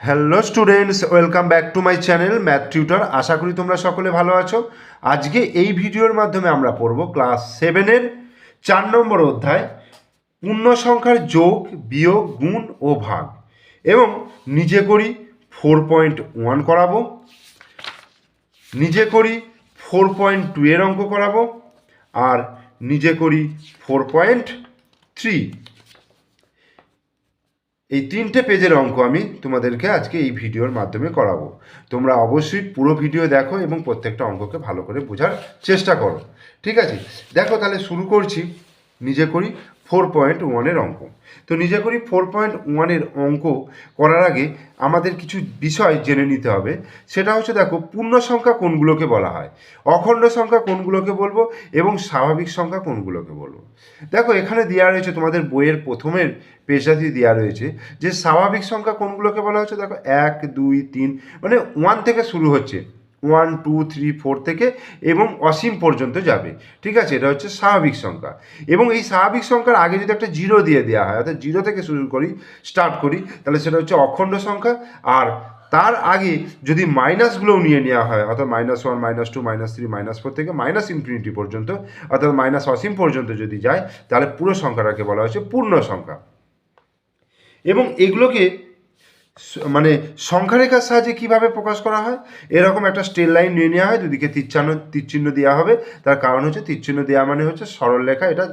Hello students welcome back to my channel math tutor আশা করি তোমরা সকলে ভালো আছো। আজকে এই ভিডিওর মাধ্যমে আমরা পড়ব ক্লাস সেভেনের চার নম্বর অধ্যায় পূর্ণ সংখ্যার যোগ, বিয়োগ, গুণ ও ভাগ। এবং নিজে করি ফোর পয়েন্ট ওয়ান করাবো, নিজে করি ফোর পয়েন্ট টু এর অঙ্ক করাবো, আর নিজে করি ফোর পয়েন্ট থ্রি এই তিনটে পেজের অঙ্ক আমি তোমাদেরকে আজকে এই ভিডিওর মাধ্যমে করাবো। তোমরা অবশ্যই পুরো ভিডিও দেখো এবং প্রত্যেকটা অঙ্ককে ভালো করে বোঝার চেষ্টা করো। ঠিক আছে? দেখো তাহলে শুরু করছি। নিজে করি। ফোর পয়েন্ট ওয়ানের অঙ্ক। তো নিজে করি ফোর পয়েন্ট ওয়ানের অঙ্ক করার আগে আমাদের কিছু বিষয় জেনে নিতে হবে। সেটা হচ্ছে দেখো, পূর্ণ সংখ্যা কোনগুলোকে বলা হয়? অখণ্ড সংখ্যা কোনগুলোকে বলব এবং স্বাভাবিক সংখ্যা কোনগুলোকে বলব? দেখো, এখানে দেওয়া রয়েছে, তোমাদের বইয়ের প্রথমের পেশাটি দেওয়া রয়েছে যে স্বাভাবিক সংখ্যা কোনগুলোকে বলা হচ্ছে? দেখো, এক, দুই, তিন মানে ওয়ান থেকে শুরু হচ্ছে। ওয়ান, টু, থ্রি, ফোর থেকে এবং অসীম পর্যন্ত যাবে। ঠিক আছে? এটা হচ্ছে স্বাভাবিক সংখ্যা। এবং এই স্বাভাবিক সংখ্যার আগে যদি একটা জিরো দিয়ে দেওয়া হয়, অর্থাৎ জিরো থেকে শুরু করি, স্টার্ট করি, তাহলে সেটা হচ্ছে অখণ্ড সংখ্যা। আর তার আগে যদি মাইনাসগুলোও নিয়ে নেওয়া হয়, অর্থাৎ minus one, minus two, minus three, minus four থেকে মাইনাস ইনফিনিটি পর্যন্ত, অর্থাৎ মাইনাস অসীম পর্যন্ত যদি যায়, তাহলে পুরো সংখ্যাটাকে বলা হয়েছে পূর্ণ সংখ্যা। এবং এগুলোকে মানে সংখ্যারেখার সাহায্যে কীভাবে প্রকাশ করা হয়? এরকম একটা স্টেল লাইন নিয়ে নেওয়া হয়, দুদিকে তীরচান্ন, তীরচিহ্ন দেওয়া হবে। তার কারণ হচ্ছে তীরচিহ্ন দেওয়া মানে হচ্ছে সরল লেখা এটা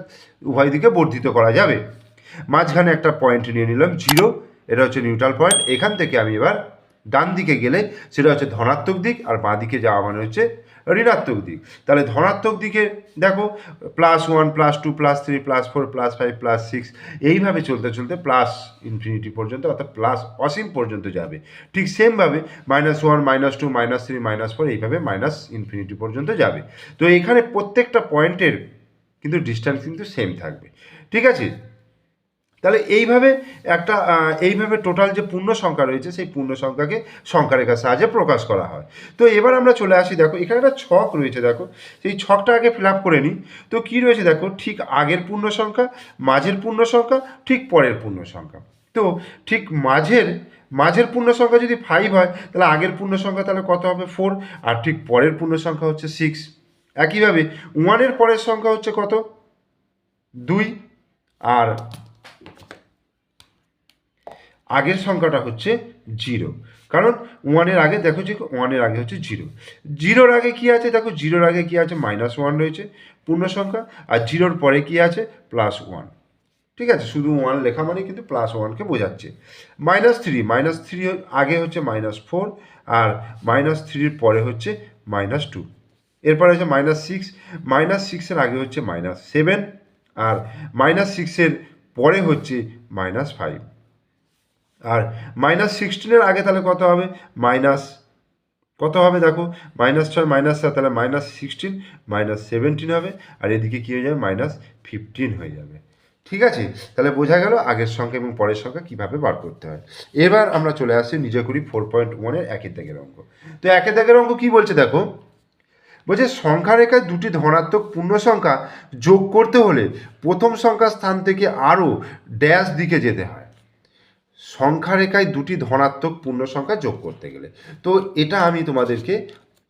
উভয় দিকে বর্ধিত করা যাবে। মাঝখানে একটা পয়েন্ট নিয়ে নিলাম জিরো এটা হচ্ছে নিউট্রাল পয়েন্ট এখান থেকে আমি এবার ডান দিকে গেলে, সেটা হচ্ছে ধনাত্মক দিক, আর বাঁ দিকে যাওয়া মানে হচ্ছে ঋণাত্মক দিক। তাহলে ধনাত্মক দিকে দেখো plus one plus two plus three plus four plus five plus six এইভাবে চলতে চলতে প্লাস ইনফিনিটি পর্যন্ত অর্থাৎ প্লাস অসীম পর্যন্ত যাবে। ঠিক সেমভাবে minus one minus two minus three minus four এইভাবে মাইনাস ইনফিনিটি পর্যন্ত যাবে। তো এখানে প্রত্যেকটা পয়েন্টের কিন্তু ডিস্টেন্স কিন্তু সেম থাকবে। ঠিক আছে? তাহলে এইভাবে একটা এইভাবে টোটাল যে পূর্ণ সংখ্যা রয়েছে, সেই পূর্ণ সংখ্যাকে সংখ্যারেখার সাহায্যে প্রকাশ করা হয়। তো এবার আমরা চলে আসি, দেখো, এখানে একটা ছক রয়েছে, দেখো, সেই ছকটা আগে ফিল আপ করে নিই। তো কী রয়েছে, দেখো, ঠিক আগের পূর্ণ সংখ্যা, মাঝের পূর্ণ সংখ্যা, ঠিক পরের পূর্ণ সংখ্যা। তো ঠিক মাঝের মাঝের পূর্ণ সংখ্যা যদি ফাইভ হয়, তাহলে আগের পূর্ণ সংখ্যা তাহলে কত হবে? ফোর আর ঠিক পরের পূর্ণ সংখ্যা হচ্ছে সিক্স একইভাবে ওয়ানের পরের সংখ্যা হচ্ছে কত? দুই, আর আগের সংখ্যাটা হচ্ছে জিরো। কারণ ওয়ানের আগে দেখো যে ওয়ানের আগে হচ্ছে জিরো। জিরোর আগে কি আছে? দেখো জিরোর আগে কি আছে? মাইনাস ওয়ান রয়েছে পূর্ণ সংখ্যা। আর জিরোর পরে কি আছে? প্লাস ওয়ান ঠিক আছে? শুধু ওয়ান লেখা মানে কিন্তু প্লাস ওয়ানকে বোঝাচ্ছে। মাইনাস থ্রি মাইনাস থ্রি আগে হচ্ছে মাইনাস ফোর আর মাইনাস থ্রির পরে হচ্ছে মাইনাস টু এরপরে হচ্ছে মাইনাস সিক্স মাইনাস সিক্সের আগে হচ্ছে মাইনাস সেভেন আর মাইনাস সিক্সের পরে হচ্ছে মাইনাস ফাইভ আর মাইনাস সিক্সটিনের আগে তাহলে কত হবে? মাইনাস কত হবে দেখো? মাইনাস ছয় মাইনাস সাত, তাহলে মাইনাস সিক্সটিন মাইনাস সেভেন্টিন হবে। আর এদিকে কী হয়ে যাবে? মাইনাস ফিফটিন হয়ে যাবে। ঠিক আছে? তাহলে বোঝা গেল আগের সংখ্যা এবং পরের সংখ্যা কীভাবে বার করতে হয়। এবার আমরা চলে আসছি নিজে করি ফোর পয়েন্ট ওয়ানের একের দাগের অঙ্ক। তো একের দাগের অঙ্ক কী বলছে দেখো? বলছে সংখ্যা রেখায় দুটি ধনাত্মক পূর্ণ সংখ্যা যোগ করতে হলে প্রথম সংখ্যার স্থান থেকে আরও ড্যাশ দিকে যেতে হয়। সংখ্যা রেখায় দুটি ধনাত্মক পূর্ণ সংখ্যা যোগ করতে গেলে। তো এটা আমি তোমাদেরকে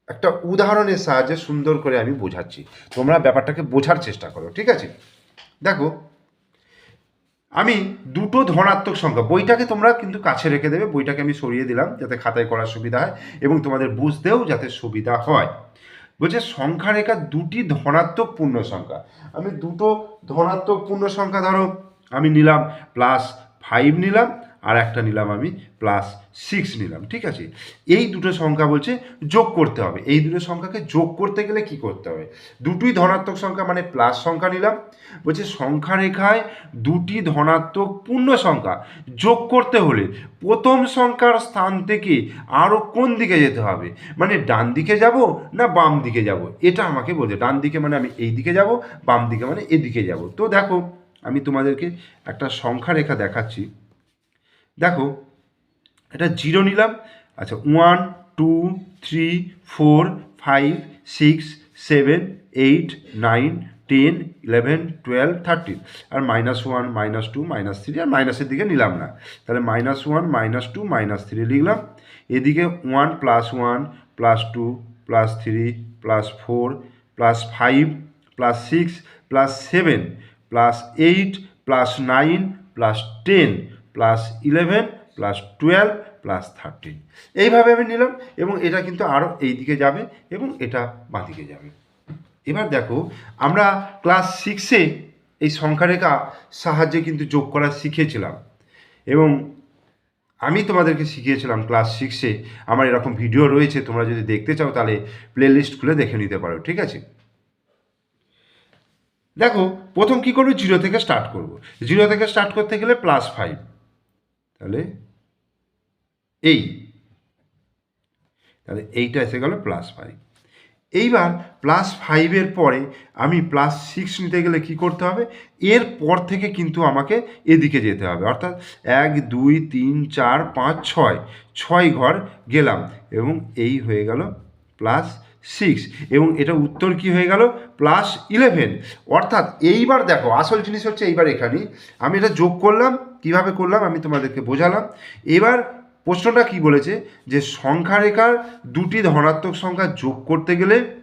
একটা উদাহরণের সাহায্যে সুন্দর করে আমি বোঝাচ্ছি। তোমরা ব্যাপারটাকে বোঝার চেষ্টা করো, ঠিক আছে? দেখো, আমি দুটো ধনাত্মক সংখ্যা, বইটাকে তোমরা কিন্তু কাছে রেখে দেবে, বইটাকে আমি সরিয়ে দিলাম যাতে খাতায় করার সুবিধা হয় এবং তোমাদের বুঝতেও যাতে সুবিধা হয়। বলছে সংখ্যা রেখা দুটি ধনাত্মক পূর্ণ সংখ্যা আমি দুটো ধনাত্মক পূর্ণ সংখ্যা ধরো, আমি নিলাম প্লাস ফাইভ নিলাম আর একটা নিলাম আমি প্লাস সিক্স নিলাম, ঠিক আছে? এই দুটো সংখ্যা বলছে যোগ করতে হবে। এই দুটো সংখ্যাকে যোগ করতে গেলে কি করতে হবে? দুটোই ধনাত্মক সংখ্যা মানে প্লাস সংখ্যা নিলাম। বলছে সংখ্যা রেখায় দুটি ধনাত্মক পূর্ণ সংখ্যা। যোগ করতে হলে প্রথম সংখ্যার স্থান থেকে আরও কোন দিকে যেতে হবে? মানে ডান দিকে যাব না বাম দিকে যাব? এটা আমাকে বলছে। ডান দিকে মানে আমি এই দিকে যাব, বাম দিকে মানে এদিকে যাব। তো দেখো, আমি তোমাদেরকে একটা সংখ্যা রেখা দেখাচ্ছি। দেখো, এটা জিরো নিলাম আচ্ছা one two three four five six seven eight nine ten eleven twelve thirteen আর minus one minus two minus three আর মাইনাসের দিকে নিলাম না। তাহলে minus one minus two minus three লিখলাম। এদিকে one plus one plus two plus three plus four plus five plus six plus seven plus eight plus nine plus ten plus eleven plus twelve plus thirteen এইভাবে আমি নিলাম এবং এটা কিন্তু আরও এই দিকে যাবে এবং এটা বাঁদিকে যাবে। এবার দেখো, আমরা ক্লাস সিক্সে এই সংখ্যারেখা সাহায্যে কিন্তু যোগ করা শিখেছিলাম এবং আমি তোমাদেরকে শিখিয়েছিলাম ক্লাস সিক্সে আমার এরকম ভিডিও রয়েছে, তোমরা যদি দেখতে চাও তাহলে প্লে লিস্ট খুলে দেখে নিতে পারো, ঠিক আছে? দেখো, প্রথম কি করব? জিরো থেকে স্টার্ট করব। জিরো থেকে স্টার্ট করতে গেলে প্লাস ফাইভ তাহলে এই। তাহলে এইটা এসে গেল প্লাস ফাইভ এইবার প্লাস ফাইভের পরে আমি প্লাস সিক্স নিতে গেলে কি করতে হবে? এর পর থেকে কিন্তু আমাকে এদিকে যেতে হবে। অর্থাৎ এক, দুই, তিন, চার, পাঁচ, ছয়। ছয় ঘর গেলাম এবং এই হয়ে গেল প্লাস সিক্স এবং এটা উত্তর কি হয়ে গেল? প্লাস ইলেভেন অর্থাৎ এইবার দেখো, আসল জিনিস হচ্ছে এইবার এখানে। আমি এটা যোগ করলাম, কীভাবে করলাম আমি তোমাদেরকে বোঝালাম। এবার প্রশ্নটা কি বলেছে? যে সংখ্যা রেখার দুটি ধনাত্মক সংখ্যা যোগ করতে গেলে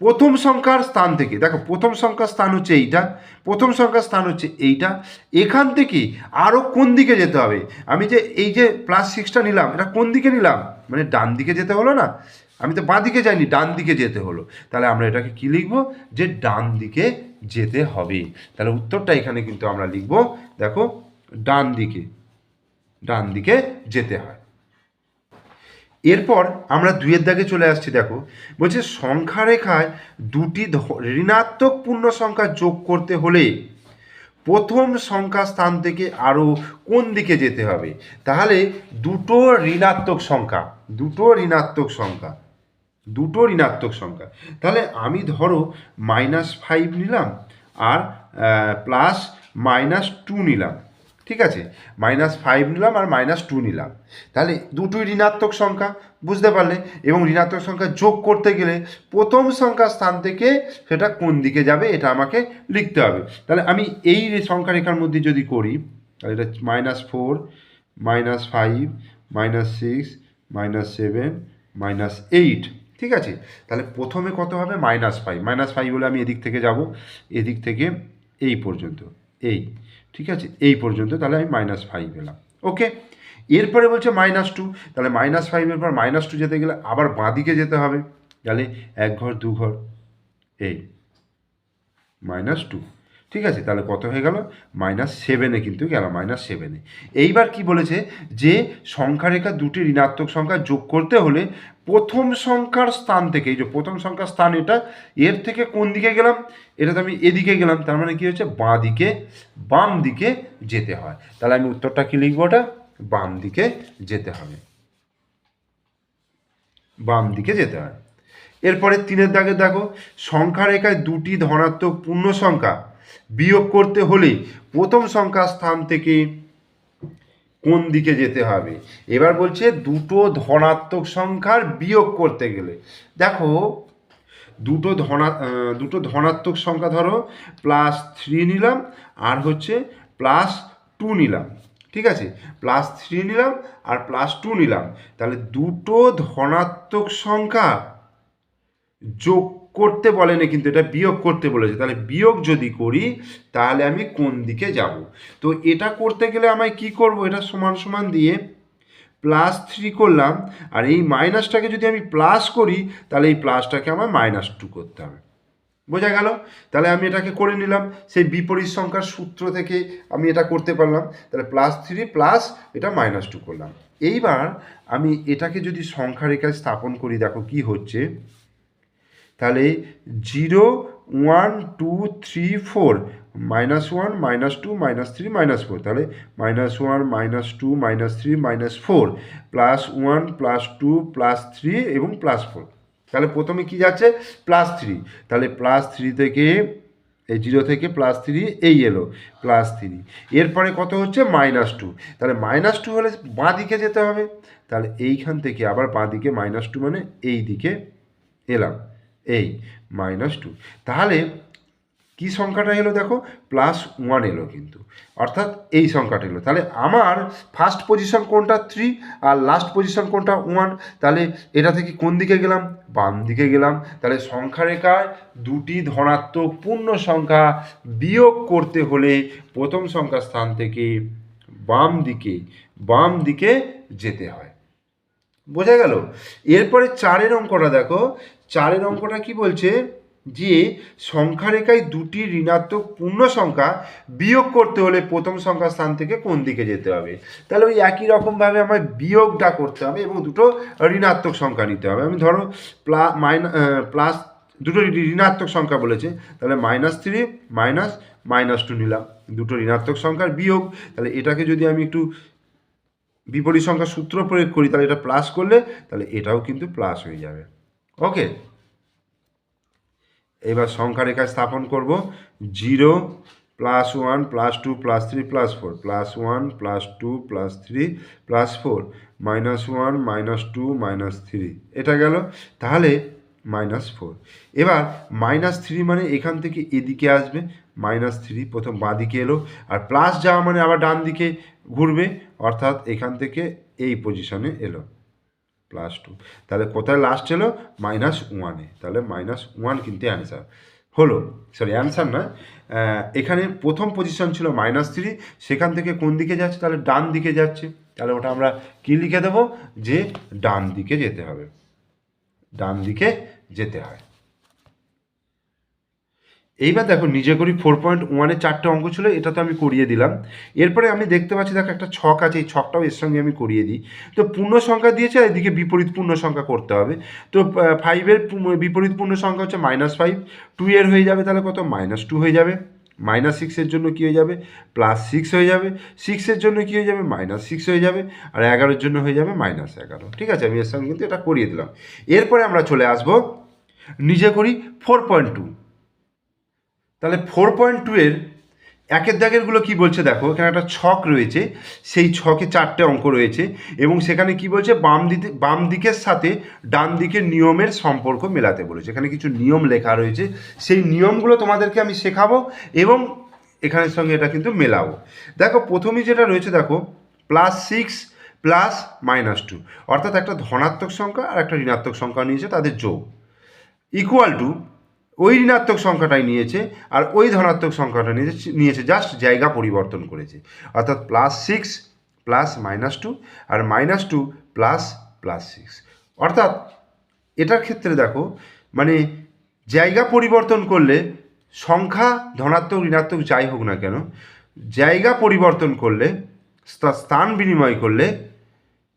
প্রথম সংখ্যার স্থান থেকে, দেখো প্রথম সংখ্যার স্থান হচ্ছে এইটা, প্রথম সংখ্যার স্থান হচ্ছে এইটা, এখান থেকে আরও কোন দিকে যেতে হবে? আমি যে এই যে প্লাস সিক্সটা নিলাম, এটা কোন দিকে নিলাম? মানে ডান দিকে যেতে হলো না? আমি তো বাঁ দিকে যাইনি, ডান দিকে যেতে হলো। তাহলে আমরা এটাকে কি লিখব? যে ডান দিকে যেতে হবে। তাহলে উত্তরটা এখানে কিন্তু আমরা লিখব, দেখো, ডান দিকে ডান দিকে যেতে হয়। এরপর আমরা দুইয়ের দাগে চলে আসছি, দেখো। বলছে সংখ্যা রেখায় দুটি ঋণাত্মক পূর্ণ সংখ্যা যোগ করতে হলে প্রথম সংখ্যা স্থান থেকে আরও কোন দিকে যেতে হবে? তাহলে দুটো ঋণাত্মক সংখ্যা, দুটো ঋণাত্মক সংখ্যা, দুটো ঋণাত্মক সংখ্যা। তাহলে আমি ধরো মাইনাস ফাইভ নিলাম আর প্লাস মাইনাস টু নিলাম। ঠিক আছে? মাইনাস ফাইভ নিলাম আর মাইনাস টু নিলাম। তাহলে দুটোই ঋণাত্মক সংখ্যা, বুঝতে পারলে? এবং ঋণাত্মক সংখ্যা যোগ করতে গেলে প্রথম সংখ্যার স্থান থেকে সেটা কোন দিকে যাবে এটা আমাকে লিখতে হবে। তাহলে আমি এই সংখ্যা রেখার মধ্যে যদি করি, তাহলে এটা minus four minus five minus six minus seven minus eight ঠিক আছে? তাহলে প্রথমে কত হবে? মাইনাস ফাইভ মাইনাস ফাইভ হলে আমি এদিক থেকে যাব, এদিক থেকে এই পর্যন্ত। এই। ঠিক আছে? এই পর্যন্ত তাহলে আমি মাইনাস ফাইভ এলাম ওকে এরপরে বলছে মাইনাস টু তাহলে মাইনাস ফাইভের পর মাইনাস টু যেতে গেলে আবার বাঁদিকে যেতে হবে। তাহলে এক ঘর, দু ঘর, এই। মাইনাস টু ঠিক আছে, তাহলে কত হয়ে গেল? মাইনাস সেভেনে কিন্তু গেল মাইনাস সেভেনে এইবার কি বলেছে? যে সংখ্যা রেখা দুটি ঋণাত্মক সংখ্যা যোগ করতে হলে প্রথম সংখ্যার স্থান থেকে, এই যে প্রথম সংখ্যার স্থান এটা, এর থেকে কোন দিকে গেলাম? এটা তো আমি এদিকে গেলাম, তার মানে কি হচ্ছে? বাঁ দিকে, বাম দিকে যেতে হয়। তাহলে আমি উত্তরটা কি লিখব ওটা? বাম দিকে যেতে হবে। বাম দিকে যেতে হয়। এরপরে তিনের দাগে দেখো সংখ্যা রেখায় দুটি ধনাত্মক পূর্ণ সংখ্যা বিয়োগ করতে হলে প্রথম সংখ্যা স্থান থেকে কোন দিকে যেতে হবে? এবার বলছে দুটো ধনাত্মক সংখ্যার বিয়োগ করতে গেলে। দেখো, দুটো ধনা দুটো ধনাত্মক সংখ্যা ধরো প্লাস থ্রি নিলাম, আর হচ্ছে প্লাস টু নিলাম। ঠিক আছে? প্লাস থ্রি নিলাম, আর প্লাস টু নিলাম। তাহলে দুটো ধনাত্মক সংখ্যা যোগ করতে বলেনি, কিন্তু এটা বিয়োগ করতে বলেছে। তাহলে বিয়োগ যদি করি, তাহলে আমি কোন দিকে যাব? তো এটা করতে গেলে আমায় কি করব? এটা সমান সমান দিয়ে প্লাস থ্রি করলাম, আর এই মাইনাসটাকে যদি আমি প্লাস করি, তাহলে এই প্লাসটাকে আমার মাইনাস টু করতে হবে। বোঝা গেল? তাহলে আমি এটাকে করে নিলাম। সেই বিপরীত সংখ্যার সূত্র থেকে আমি এটা করতে পারলাম। তাহলে প্লাস থ্রি প্লাস এটা মাইনাস টু করলাম। এইবার আমি এটাকে যদি সংখ্যা রেখায় স্থাপন করি, দেখো কি হচ্ছে। তাহলে zero one two three four, minus one, minus two, minus three, minus four. তাহলে minus one, minus two, minus three, minus four, plus one, plus two, plus three এবং প্লাস ফোর। তাহলে প্রথমে কি যাচ্ছে? Plus three. তাহলে plus three থেকে, এই zero থেকে প্লাস থ্রি, এই এলো, প্লাস থ্রি। এরপরে কত হচ্ছে? Minus two. তাহলে মাইনাস টু হলে বাঁ দিকে যেতে হবে। তাহলে এইখান থেকে আবার বাঁ দিকে মাইনাস টু মানে এই দিকে এলাম। এই মাইনাস টু তাহলে কি সংখ্যাটা এলো দেখো? প্লাস ওয়ান এলো কিন্তু। অর্থাৎ এই সংখ্যাটা এলো। তাহলে আমার ফার্স্ট পজিশন কোনটা? থ্রি আর লাস্ট পজিশন কোনটা? ওয়ান তাহলে এটা থেকে কোন দিকে গেলাম? বাম দিকে গেলাম। তাহলে সংখ্যা রেখায় দুটি ধনাত্মক পূর্ণ সংখ্যা বিয়োগ করতে হলে প্রথম সংখ্যার স্থান থেকে বাম দিকে বাম দিকে যেতে হয়। বোঝা গেল? এরপরে চারের অঙ্কটা দেখো। চারের অঙ্কটা কি বলছে? যে সংখ্যা রেখায় দুটি ঋণাত্মক পূর্ণ সংখ্যা বিয়োগ করতে হলে প্রথম সংখ্যার স্থান থেকে কোন দিকে যেতে হবে? তাহলে ওই একই রকমভাবে আমার বিয়োগটা করতে হবে এবং দুটো ঋণাত্মক সংখ্যা নিতে হবে। আমি ধরো প্লা মাইনাস প্লাস দুটো ঋণাত্মক সংখ্যা বলেছে, তাহলে minus three, minus minus two নিলাম। দুটো ঋণাত্মক সংখ্যার বিয়োগ, তাহলে এটাকে যদি আমি একটু বিপরীত সংখ্যা সূত্র প্রয়োগ করি, তাহলে এটা প্লাস করলে, তাহলে এটাও কিন্তু প্লাস হয়ে যাবে। ওকে এবার সংখ্যা রেখা স্থাপন করব। Zero plus one plus two plus three plus four plus one plus two plus three plus four minus one minus two minus three এটা গেল। তাহলে মাইনাস ফোর এবার মাইনাস থ্রি মানে এখান থেকে এদিকে আসবে। মাইনাস থ্রি প্রথম বাঁ দিকে এলো। আর প্লাস যাওয়া মানে আবার ডান দিকে ঘুরবে। অর্থাৎ এখান থেকে এই পজিশনে এলো। প্লাস টু তাহলে কোথায় লাস্ট ছিল? মাইনাস ওয়ানে তাহলে মাইনাস ওয়ান কিন্তু অ্যান্সার হলো সরি অ্যান্সার না এখানে প্রথম পজিশন ছিল মাইনাস থ্রি সেখান থেকে কোন দিকে যাচ্ছে? তাহলে ডান দিকে যাচ্ছে। তাহলে ওটা আমরা কি লিখে দেবো? যে ডান দিকে যেতে হবে। ডান দিকে যেতে হয়। এইবার দেখো, নিজে করি ফোর পয়েন্ট ওয়ানে চারটে অঙ্ক ছিল এটা তো আমি করিয়ে দিলাম। এরপরে আমি দেখতে পাচ্ছি, দেখো, একটা ছক আছে, এই ছকটাও এর সঙ্গে আমি করিয়ে দিই। তো পূর্ণ সংখ্যা দিয়েছে, আর এদিকে বিপরীত পূর্ণ সংখ্যা করতে হবে। তো ফাইভের বিপরীত পূর্ণ সংখ্যা হচ্ছে মাইনাস ফাইভ টু এর হয়ে যাবে তাহলে কত? মাইনাস টু হয়ে যাবে। মাইনাস সিক্সের জন্য কী হয়ে যাবে? প্লাস সিক্স হয়ে যাবে। সিক্সের জন্য কী হয়ে যাবে? মাইনাস সিক্স হয়ে যাবে। আর এগারোর জন্য হয়ে যাবে মাইনাস এগারো। ঠিক আছে, আমি এর সঙ্গে কিন্তু এটা করিয়ে দিলাম। এরপরে আমরা চলে আসব, নিজে করি ফোর পয়েন্ট টু তাহলে ফোর পয়েন্ট টু এর একের দাগেরগুলো কি বলছে দেখো, এখানে একটা ছক রয়েছে, সেই ছকে চারটে অঙ্ক রয়েছে এবং সেখানে কি বলছে, বাম দিকে বাম দিকের সাথে ডান দিকের নিয়মের সম্পর্ক মেলাতে বলেছে। এখানে কিছু নিয়ম লেখা রয়েছে, সেই নিয়মগুলো তোমাদেরকে আমি শেখাবো এবং এখানের সঙ্গে এটা কিন্তু মেলাবো। দেখো, প্রথমেই যেটা রয়েছে দেখো plus six plus minus two অর্থাৎ একটা ধনাত্মক সংখ্যা আর একটা ঋণাত্মক সংখ্যা নিয়েছে তাদের যোগ। ইকুয়াল টু ওই ঋণাত্মক সংখ্যাটাই নিয়েছে আর ওই ধনাত্মক সংখ্যাটা নিয়েছে নিয়েছে জাস্ট জায়গা পরিবর্তন করেছে। অর্থাৎ plus six plus minus two আর minus two plus plus six অর্থাৎ এটার ক্ষেত্রে দেখো মানে জায়গা পরিবর্তন করলে সংখ্যা ধনাত্মক, ঋণাত্মক যাই হোক না কেন, জায়গা পরিবর্তন করলে স্থা- স্থান বিনিময় করলে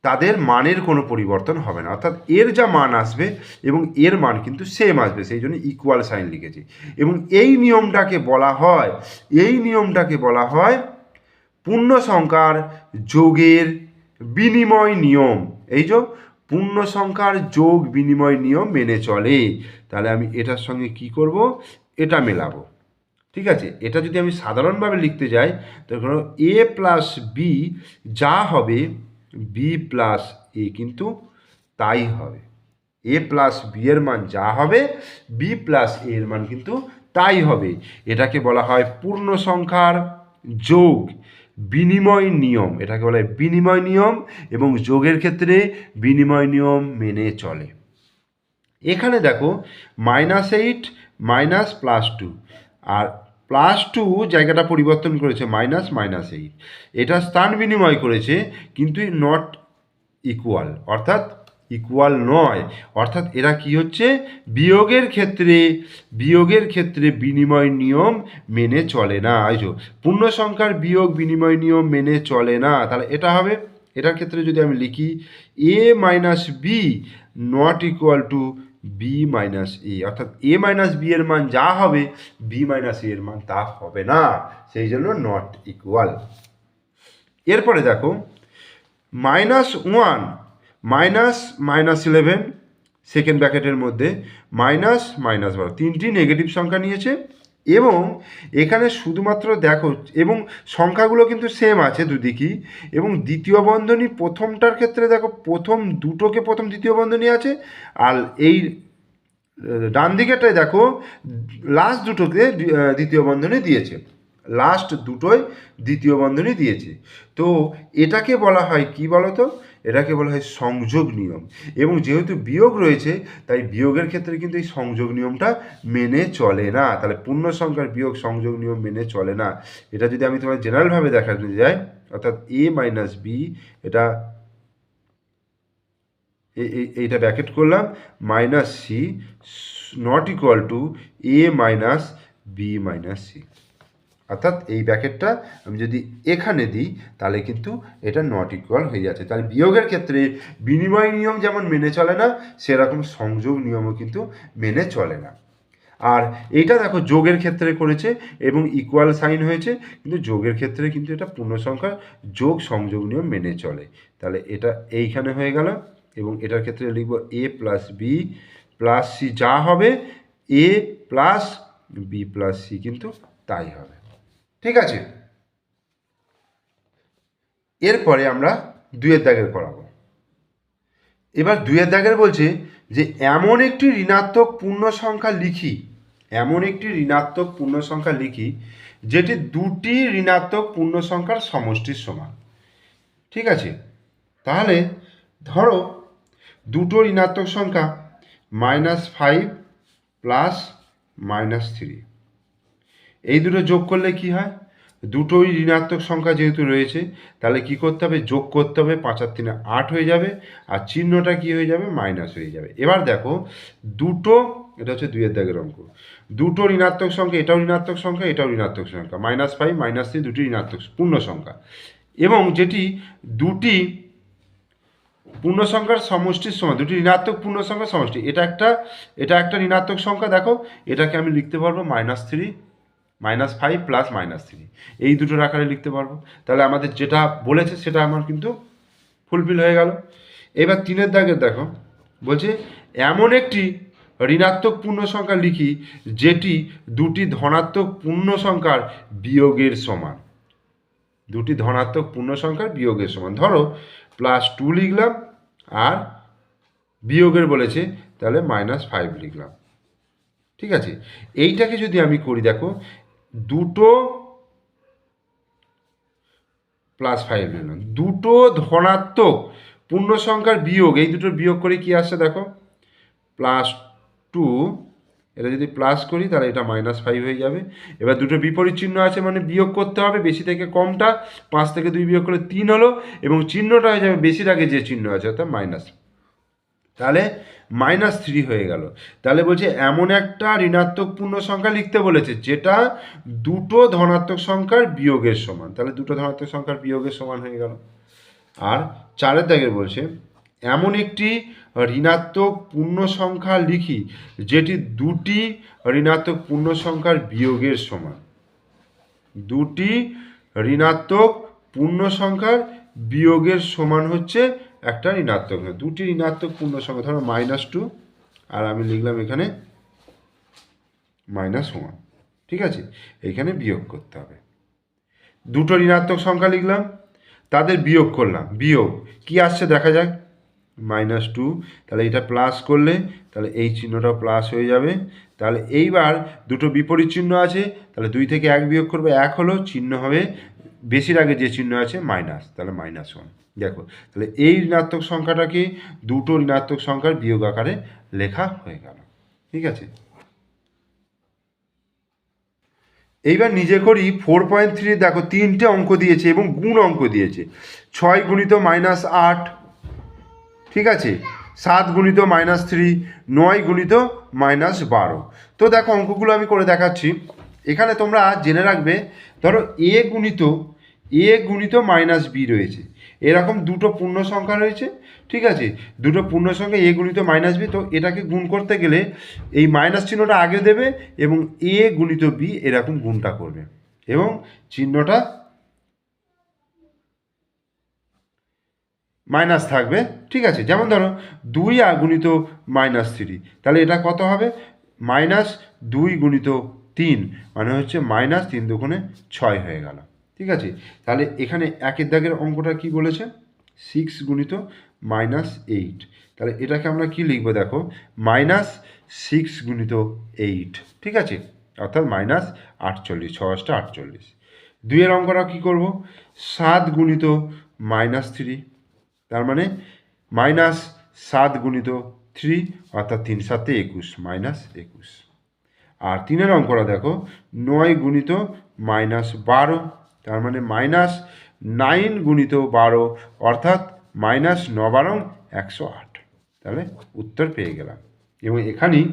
তাদের মানের কোনো পরিবর্তন হবে না। অর্থাৎ এর যা মান আসবে এবং এর মান কিন্তু সেম আসবে, সেই জন্য ইকুয়াল সাইন লিখেছি। এবং এই নিয়মটাকে বলা হয়, এই নিয়মটাকে বলা হয় পূর্ণ সংখ্যার যোগের বিনিময় নিয়ম। এই যে পূর্ণ সংখ্যার যোগ বিনিময় নিয়ম মেনে চলে। তাহলে আমি এটার সঙ্গে কি করব? এটা মেলাবো। ঠিক আছে? এটা যদি আমি সাধারণভাবে লিখতে যাই তখন এ প্লাস বি যা হবে বি প্লাস এ কিন্তু তাই হবে। এ প্লাস বি এর মান যা হবে বি প্লাস এ এর মান কিন্তু তাই হবে। এটাকে বলা হয় পূর্ণ সংখ্যার যোগ বিনিময় নিয়ম। এটাকে বলা হয় বিনিময় নিয়ম এবং যোগের ক্ষেত্রে বিনিময় নিয়ম মেনে চলে। এখানে দেখো minus eight minus plus two আর প্লাস টু জায়গাটা পরিবর্তন করেছে, মাইনাস মাইনাস এইট। এটা স্থান বিনিময় করেছে, কিন্তু নট ইকুয়াল অর্থাৎ ইকুয়াল নয়। অর্থাৎ এরা কি হচ্ছে? বিয়োগের ক্ষেত্রে বিয়োগের ক্ষেত্রে বিনিময় নিয়ম মেনে চলে না। যে, পূর্ণ সংখ্যার বিয়োগ বিনিময় নিয়ম মেনে চলে না। তাহলে এটা হবে? এটার ক্ষেত্রে যদি আমি লিখি A minus B not equal to B minus A অর্থাৎ এ মাইনাস বি এর মান যা হবে বি মাইনাস এ এর মান তা হবে না। সেই জন্য নট ইকুয়াল এরপরে দেখো minus one minus minus eleven second ব্র্যাকেটের মধ্যে মাইনাস মাইনাস বারো, তিনটি নেগেটিভ সংখ্যা নিয়েছে। এবং এখানে শুধুমাত্র দেখো, এবং সংখ্যাগুলো কিন্তু সেম আছে দুদিকই, এবং দ্বিতীয় বন্ধনী প্রথমটার ক্ষেত্রে দেখো, প্রথম দুটোকে প্রথম দ্বিতীয় বন্ধনী আছে, আর এই, ডান দিকেরটায় দেখো লাস্ট দুটোকে দ্বিতীয় বন্ধনী দিয়েছে। লাস্ট দুটোই দ্বিতীয় বন্ধনী দিয়েছে। তো এটাকে বলা হয় কি বলো তো এটাকে বলা হয় সংযোগ নিয়ম। এবং যেহেতু বিয়োগ রয়েছে, তাই বিয়োগের ক্ষেত্রে কিন্তু এই সংযোগ নিয়মটা মেনে চলে না। তাহলে পূর্ণ সংখ্যার বিয়োগ সংযোগ নিয়ম মেনে চলে না। এটা যদি আমি তোমার জেনারেলভাবে দেখাতে যাই, অর্থাৎ এ মাইনাস বি এটা এইটা ব্যাকেট করলাম minus C not equal to A minus B minus C অর্থাৎ এই ব্যাকেটটা আমি যদি এখানে দিই, তাহলে কিন্তু এটা নট ইকুয়াল হয়ে যাচ্ছে। তাহলে বিয়োগের ক্ষেত্রে বিনিময় নিয়ম যেমন মেনে চলে না, সেরকম সংযোগ নিয়মও কিন্তু মেনে চলে না। আর এইটা দেখো যোগের ক্ষেত্রে করেছে এবং ইকুয়াল সাইন হয়েছে, কিন্তু যোগের ক্ষেত্রে কিন্তু এটা পূর্ণ সংখ্যার যোগ সংযোগ নিয়ম মেনে চলে। তাহলে এটা এইখানে হয়ে গেল এবং এটার ক্ষেত্রে লিখব A plus B plus C যা হবে A plus B plus C কিন্তু তাই হবে। ঠিক আছে? এরপরে আমরা দুয়ের দাগের করাবো। এবার দুয়ের দাগের বলছে যে, এমন একটি ঋণাত্মক পূর্ণ সংখ্যা লিখি, এমন একটি ঋণাত্মক পূর্ণ সংখ্যা লিখি, যেটি দুটি ঋণাত্মক পূর্ণ সংখ্যার সমষ্টির সমান। ঠিক আছে? তাহলে ধরো, দুটো ঋণাত্মক সংখ্যা minus five plus minus three. এই দুটো যোগ করলে কি হয়? দুটোই ঋণাত্মক সংখ্যা যেহেতু রয়েছে, তাহলে কি করতে হবে? যোগ করতে হবে পাঁচার তিনে আট হয়ে যাবে, আর চিহ্নটা কি হয়ে যাবে? মাইনাস হয়ে যাবে। এবার দেখো, দুটো, এটা হচ্ছে দুইয়ের দাগের অঙ্ক, দুটো ঋণাত্মক সংখ্যা, এটাও ঋণাত্মক সংখ্যা, এটাও ঋণাত্মক সংখ্যা, মাইনাস ফাইভ মাইনাস থ্রি দুটি ঋণাত্মক পূর্ণ সংখ্যা। এবং যেটি দুটি পূর্ণ সংখ্যার সমষ্টির সমান, দুটি ঋণাত্মক পূর্ণ সংখ্যার সমষ্টি, এটা একটা এটা একটা ঋণাত্মক সংখ্যা, দেখো, এটাকে আমি লিখতে পারব minus three minus five plus minus three এই দুটোর আকারে লিখতে পারব। তাহলে আমাদের যেটা বলেছে সেটা আমার কিন্তু ফুলফিল হয়ে গেল। এবার তিনের দাগের দেখো। বলছে, এমন একটি ঋণাত্মক পূর্ণ সংখ্যা লিখি, যেটি দুটি ধনাত্মক পূর্ণ সংখ্যার বিয়োগের সমান। দুটি ধনাত্মক পূর্ণ সংখ্যার বিয়োগের সমান। ধরো প্লাস টু লিখলাম, আর বিয়োগের বলেছে, তাহলে মাইনাস ফাইভ লিখলাম। ঠিক আছে? এইটাকে যদি আমি করি, দেখো দুটো প্লাস ফাইভ নিলাম দুটো ধনাত্মক পূর্ণ সংখ্যার বিয়োগ, এই দুটোর বিয়োগ করে কি আসছে দেখো? প্লাস টু এটা যদি প্লাস করি তাহলে এটা মাইনাস ফাইভ হয়ে যাবে। এবার দুটো বিপরীত চিহ্ন আছে মানে বিয়োগ করতে হবে, বেশি থেকে কমটা, পাঁচ থেকে দুই বিয়োগ করে তিন হলো, এবং চিহ্নটা হয়ে যাবে বেশির আগে যে চিহ্ন আছে, অর্থাৎ মাইনাস তাহলে মাইনাস থ্রি হয়ে গেল। তাহলে বলছে এমন একটা ঋণাত্মক পূর্ণ সংখ্যা লিখতে বলেছে, যেটা দুটো ধনাত্মক সংখ্যার বিয়োগের সমান। তাহলে দুটো ধনাত্মক সংখ্যার বিয়োগের সমান হয়ে গেল। আর চারের দাগের বলছে, এমন একটি ঋণাত্মক পূর্ণ সংখ্যা লিখি, যেটি দুটি ঋণাত্মক পূর্ণ সংখ্যার বিয়োগের সমান। দুটি ঋণাত্মক পূর্ণ সংখ্যার বিয়োগের সমান হচ্ছে একটা ঋণাত্মক সংখ্যা। দুটি ঋণাত্মক পূর্ণ সংখ্যা, ধরো মাইনাস টু আর আমি লিখলাম এখানে মাইনাস ওয়ান ঠিক আছে এখানে বিয়োগ করতে হবে দুটো ঋণাত্মক সংখ্যা লিখলাম, তাদের বিয়োগ করলাম, বিয়োগ, কি আসছে দেখা যাক মাইনাস টু তাহলে এটা প্লাস করলে, তাহলে এই চিহ্নটা প্লাস হয়ে যাবে তাহলে এইবার দুটো বিপরীত চিহ্ন আছে, তাহলে দুই থেকে এক বিয়োগ করবে, এক হলো চিহ্ন হবে বেশির আগে যে চিহ্ন আছে মাইনাস তাহলে মাইনাস ওয়ান দেখো, তাহলে এই ঋণাত্মক সংখ্যাটাকে দুটো ঋণাত্মক সংখ্যার বিয়োগ আকারে লেখা হয়ে গেল। ঠিক আছে? এইবার নিজে করি ফোর পয়েন্ট থ্রি দেখো, তিনটে অঙ্ক দিয়েছে এবং গুণ অঙ্ক দিয়েছে। ছয় গুণিত মাইনাস আট, ঠিক আছে? সাত গুণিত মাইনাস থ্রি নয় গুণিত মাইনাস বারো। তো দেখো, অঙ্কগুলো আমি করে দেখাচ্ছি। এখানে তোমরা জেনে রাখবে, ধরো এ গুণিত এ গুণিত মাইনাস বি রয়েছে। এরকম দুটো পূর্ণ সংখ্যা রয়েছে, ঠিক আছে? দুটো পূর্ণ সংখ্যা এ গুণিত মাইনাস বি তো এটাকে গুণ করতে গেলে এই মাইনাস চিহ্নটা আগে দেবে এবং এ গুণিত বি এরকম গুণটা করবে। এবং চিহ্নটা মাইনাস থাকবে, ঠিক আছে? যেমন ধরো দুই আর গুণিত মাইনাস থ্রি তাহলে এটা কত হবে? মাইনাস দুই গুণিত তিন মানে হচ্ছে মাইনাস তিন দুগুণে ছয় হয়ে গেল। ঠিক আছে? তাহলে এখানে একের দাগের অঙ্কটা কি বলেছে? সিক্স গুণিত মাইনাস এইট তাহলে এটাকে আমরা কি লিখব দেখো? মাইনাস সিক্স গুণিত এইট ঠিক আছে? অর্থাৎ মাইনাস আটচল্লিশ ছশটা আটচল্লিশ। দুইয়ের অঙ্কটা কী করব? সাত গুণিত মাইনাস থ্রি তার মানে মাইনাস সাত গুণিত থ্রি অর্থাৎ তিন সাতে একুশ মাইনাস একুশ। আর তিনের অঙ্কটা দেখো, নয় গুণিত মাইনাস বারো, তার মানে মাইনাস নাইন গুণিত বারো, অর্থাৎ মাইনাস ন বারং একশো আট। তাহলে উত্তর পেয়ে গেলাম। এবং এখানেই